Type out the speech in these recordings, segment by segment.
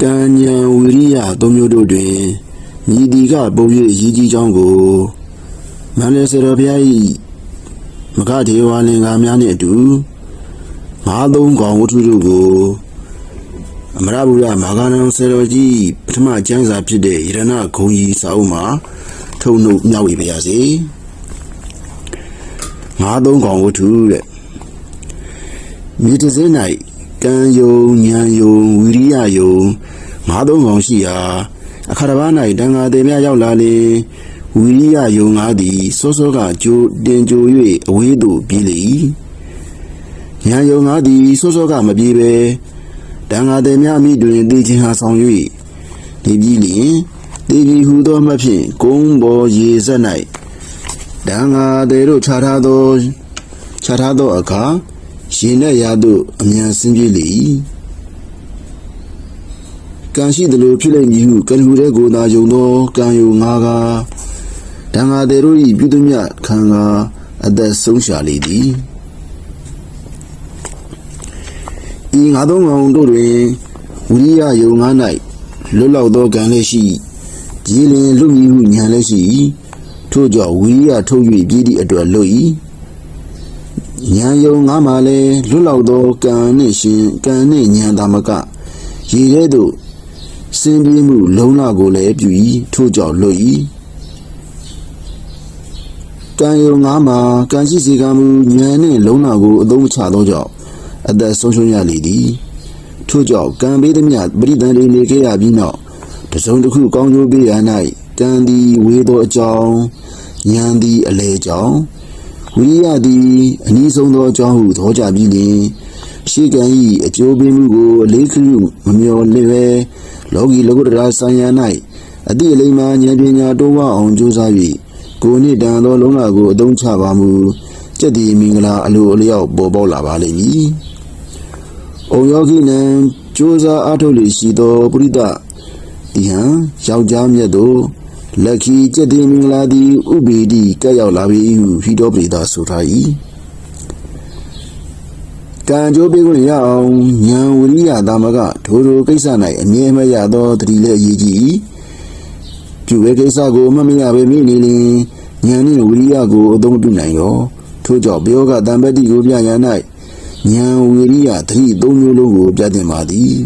ကံဉာဏ်ဝိရိယသုံးမျိုးတို့တွင်မြည်ဒီကပုံ၍အရေးကြီးကြောင်းကိုမန္တလေးစတော်ဘုရား၏မဂဒေဝလင်္ကာများနှင့်အတူမဟာသုံးကောင်ဝတ္ထုတို့ကိုအမရဗုဒ္ဓမာဂနံစေတော်ကြီးပထမကျမ်းစာဖြစ်တဲ့ယရဏဂုံကြီးစာအုပ်မှာထုတ်နှုတ်မျှဝေပါရစေမဟာသုံးကောင်ဝတ္ထုတဲ့မြေတစင်း၌ ကံယုံဉာဏ်ယုံဝိရိယယုံမဟာသုံးကောင်ရှိရာအခါတစ်ပါး၌တန်ဃာသေးများရောက်လာလေဝိရိယယုံငါသည်စောစောကကြိုတင်ကြို၍အဝေးသို့ပြေးလေ၏ဉာဏ်ယုံငါသည်စောစောကမပြေးပဲတန်ဃာသေးများအမိတွင်သိချင်းဟာဆောင်၍ဒီပြီးလျင်ဒီပြီးဟူသောမှဖြင့်ကုန်းပေါ်ရေစက်၌တန်ဃာသေးတို့ခြားထားသောခြားထားသောအခါ ရှင်တဲ့ရာသို့အမြန်ဆင်းပြေးလေ၏ကံရှိသလိုဖြစ်လိမ့်မည်ဟုကလူတဲ့ကိုယ်သာယုံသောကံယုံငါကတန်ဃာသေးတို့၏ပြုသမျှခံကအသက်ဆုံးရှာလေသည်ဤငါသောငောင်တို့တွင်ဝိရိယယုံငါ၌လွတ်လောက်သောကံလည်းရှိကြည်လင်လွတ်မည်ဟုဉာဏ်လည်းရှိထို့ကြောင့်ဝိရိယထုတ်၍ပြည်သည့်အတွက်လွတ်၏ ဉာဏ်ယုံငါမှလည်းလွတ်လောက်သောကံနှင့်ရှင်ကံနှင့်ဉာဏ်သာမကရည်တဲ့သို့စင်ပြေးမှု လုံးလာကိုလည်းပြု၏ထို့ကြောင့်လွတ်၏ကံယုံငါမှကံရှိစေကမူဉာဏ်နှင့်လုံးလာကိုအသုံးမချသောကြောင့်အသက်ဆုံးရှုံးရလေသည်ထို့ကြောင့်ကံပေးသည်မြပရိသန္တိနေခဲ့ရပြီးနောက်တစုံတစ်ခုကောင်းကျိုးပေးရ၌ကံသည်ဝေသောအကြောင်းဉာဏ်သည်အလေကြောင်း ဝိရိယသည်အနည်းဆုံးသောအကြောင်းဟုသဘောကြပြီးလျှင်ရှိကံ၏အကျိုးပေးမှုကိုအလေးခရုမမျော်လင့်ပဲလောကီလောကုတ္တရာဆိုင်ရာ၌အတိအလိမ္မာဉာဏ်ပညာတိုးဝအောင်ကြိုးစား၍ကိုယ်နှင့်တန်သောလုံးလာကိုအသုံးချပါမူစက်ဒီမင်္ဂလာအလိုအလျောက်ပေါ်ပေါက်လာပါလိမ့်မည်။ဩယောဂိနံကြိုးစားအားထုတ်လေရှိသောပုရိသဒီဟံယောက်ျားမြတ်တို့ လက်ခီစက်ဒီမင်္ဂလာသည်ဥပေတိကပ်ရောက်လာပြီဟုဟိတောပိတာဆိုထား၏။ကံကြိုးပေးခွင့်ရအောင်ဉာဏ်ဝိရိယသာမကထိုထိုကိစ္စ၌အမြဲမရသောတတိလည်းအရေးကြီး၏။ပြုဝဲကိစ္စကိုမမရပဲမိနေလျင်ဉာဏ်နှင့်ဝိရိယကိုအသုံးပြုနိုင်ရောထို့ကြောင့်ဘယောကတံပတ္တိကိုပြရန်၌ဉာဏ်ဝိရိယသတိသုံးမျိုးလုံးကိုပြသင်ပါသည်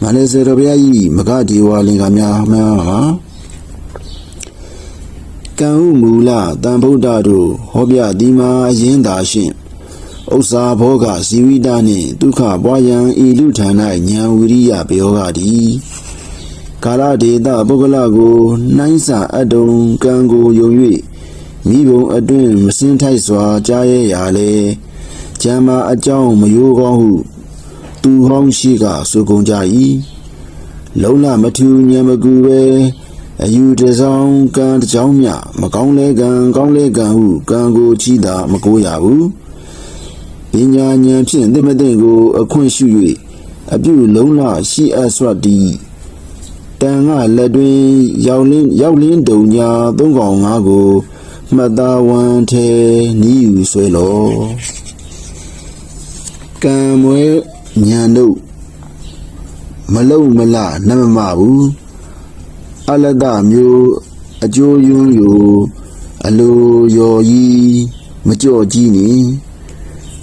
မန္တစေရဘုရား၏မဂဒေဝလင်္ကာများများမှာ ကံဥမူလတန်ဗုဒ္ဓတို့ဟောပြသည်မှာအရင်သာရှင့်ဥစ္စာဘောကဇီဝိတနှင့်ဒုက္ခပွားယံဤလူဌာနဉာဏ်ဝိရိယဘယောကသည်ကာလဒေတာပုဂ္ဂလကိုနှိုင်းစာအတုံကံကိုယုံ၍မိဘုံအတွင်မစင်းထိုက်စွာကြားရရလေကျမ်းမာအကြောင်းမယိုးကောင်းဟုသူဟောင်းရှိကဆိုကုန်ကြ၏လုံလမထူညံမကူပဲ အယူတစောင်းကံတကြောင်းမြမကောင်းလဲကံကောင်းလဲကံဟုကံကိုချီတာမကိုးရဘူးပညာဉာဏ်ဖြင့်သိမသိကို အခွင့်ရှု၍အပြုလုံးလရှိအပ်စွတ်သည်တန်ကလက်တွင်ရောက်လင်းရောက်လင်းတုံညာသုံးကောင်ငါးကိုမှတ်သားဝမ်းထဲနီးယူဆွဲလောကံမွဲညာတို့မလုံမလနမမဘူး အလတမျိုးအကျိုးယွန်းယူအလိုရော်ကြီးမကြော့ကြီးနီ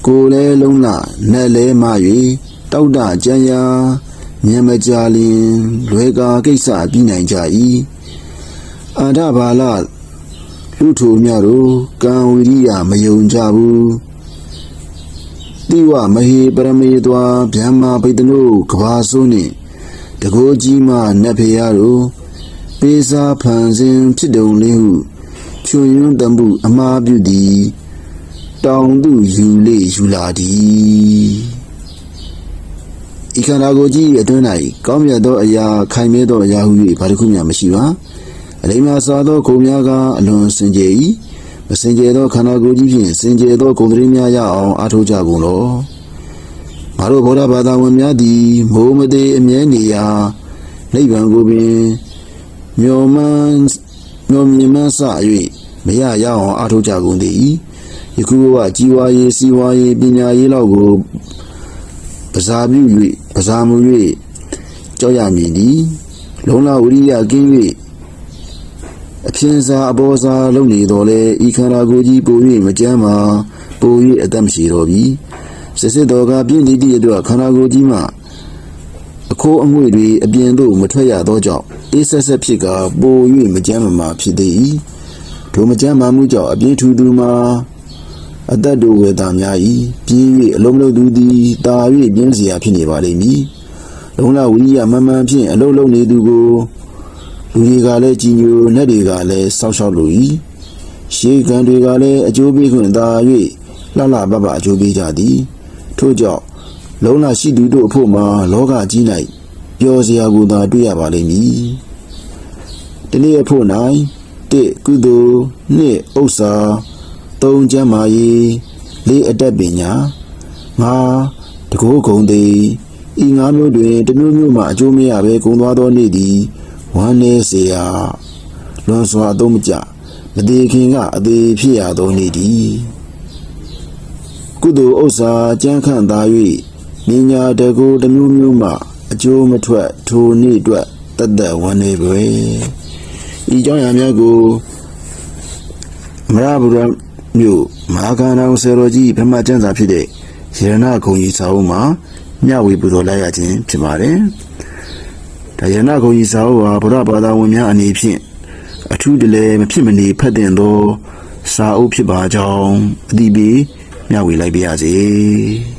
ကိုယ်လဲလုံးလနဲ့လဲမ၍တောက်တကြံရာမြမကြလင်လွယ်ကာကိစ္စပြီးနိုင်ကြ၏အန္တဘာလလူထိုမြတို့ကံဝိရိယမယုံကြဘူးတိဝမဟေပရမေသွာဗျမ္မာဘိတနုကဘာစုနှင့်တကိုးကြီးမှနတ်ဖေရတို့ ပေးစားဖန်ဆင်းဖြစ်တုံလေးဟုချွန်ယွန်းတမှုအမားပြုသည်တောင်သူယူလေယူလာသည်ဤခန္ဓာကိုယ်ကြီးအတွင်း၌ကောင်းမြတ်သောအရာခိုင်မြဲသောအရာဟု၍ဘာတစ်ခုမျှမရှိပါအလိမ္မာစွာသောဂုံများကအလွန်စင်ကြယ်၏မစင်ကြယ်သောခန္ဓာကိုယ်ကြီးဖြင့်စင်ကြယ်သောဂုံတရင်းများရအောင်အားထုတ်ကြကုန်လောငါတို့ဗုဒ္ဓဘာသာဝင်များသည်မိုးမသေးအမြဲနေရာနိဗ္ဗာန်ကိုပင် မျော်မှန်းမျော်မြင်မှန်းစ၍မရရအောင်အားထုတ်ကြကုန်သည်ယခုကကြီးဝါရေးစီးဝါရေးပညာရေးလောက်ကိုပစာပြု၍ပစာမူ၍ကြောက်ရမည်သည်လုံလဝိရိယကင်း၍အပြင်းစားအပေါ်စားလုပ်နေတော်လဲဤခန္ဓာကိုယ်ကြီးပို၍မကြမ်းမာပို၍အသက်မရှိတော့ပြီစစ်စစ်တော်ကပြင်းသည့်တည်းအတွက်ခန္ဓာကိုယ်ကြီးမှ အခိုးအငွေ့တွေအပြင်သို့မထွက်ရသောကြောင့်အေးဆက်ဆက်ဖြစ်ကပို၍မကြမ်းမမာဖြစ်သေး၏ထိုမကြမ်းမာမှုကြောင့်အပြင်းထူထူမှာအသက်တို့ဝေတာများ၏ပြင်း၍အလုံးလုံးသူသည်တာ၍ပြင်းစရာဖြစ်နေပါလိမ့်မည်လုံလဝိရိယမမှန်ဖြင့်အလုံးလုံးနေသူကိုလူတွေကလည်းကြည်ညိုလက်တွေကလည်းစောက်ရှောက်လို၏ရှေးကံတွေကလည်းအကျိုးပေးခွင့်သာ၍လှလှပပအကျိုးပေးကြသည်ထို့ကြောင့် လုံလရှိသူတို့အဖို့မှာလောကကြီး၌ပျော်စရာကိုသာတွေ့ရပါလိမ့်မည် တနည်းအဖို့၌တစ်ကုသိုလ်နှစ်ဥစ္စာသုံးကျမ်းမာရေးလေးအတတ်ပညာငါတကိုးဂုံသေးဤငါးမျိုးတွင်တစ်မျိုးမျိုးမှအကျိုးမရဘဲဂုံသွားသောနေ့သည်ဝမ်းနည်းเสียလွန်စွာအသုံးမကျမသေးခင်ကအသေးဖြစ်ရသောနေ့သည်ကုသိုလ်ဥစ္စာကြမ်းခန့်သာ၍ မြညာတကိုးတစ်မျိုးမျိုးမှအကျိုးမထွက်ထိုနေ့အတွက်တတ်တတ်ဝမ်းနေပဲဤကြောင့်ရာများကိုအမရဗုဒ္ဓမြို့မဟာကန္တောင်ဆေရောကြီးဗမ္မာကျမ်းစာဖြစ်တဲ့ယေရနာဂုံကြီးစာအုပ်မှာမျှဝေပူဇော်လိုက်ရခြင်းဖြစ်ပါတယ်။ဒါယေရနာဂုံကြီးစာအုပ်ဟာဗုဒ္ဓဘာသာဝင်များအနေဖြင့်အထူးတလဲမဖြစ်မနေဖတ်တင်သောစာအုပ်ဖြစ်ပါကြောင်းအတိပေးမျှဝေလိုက်ပါရစေ။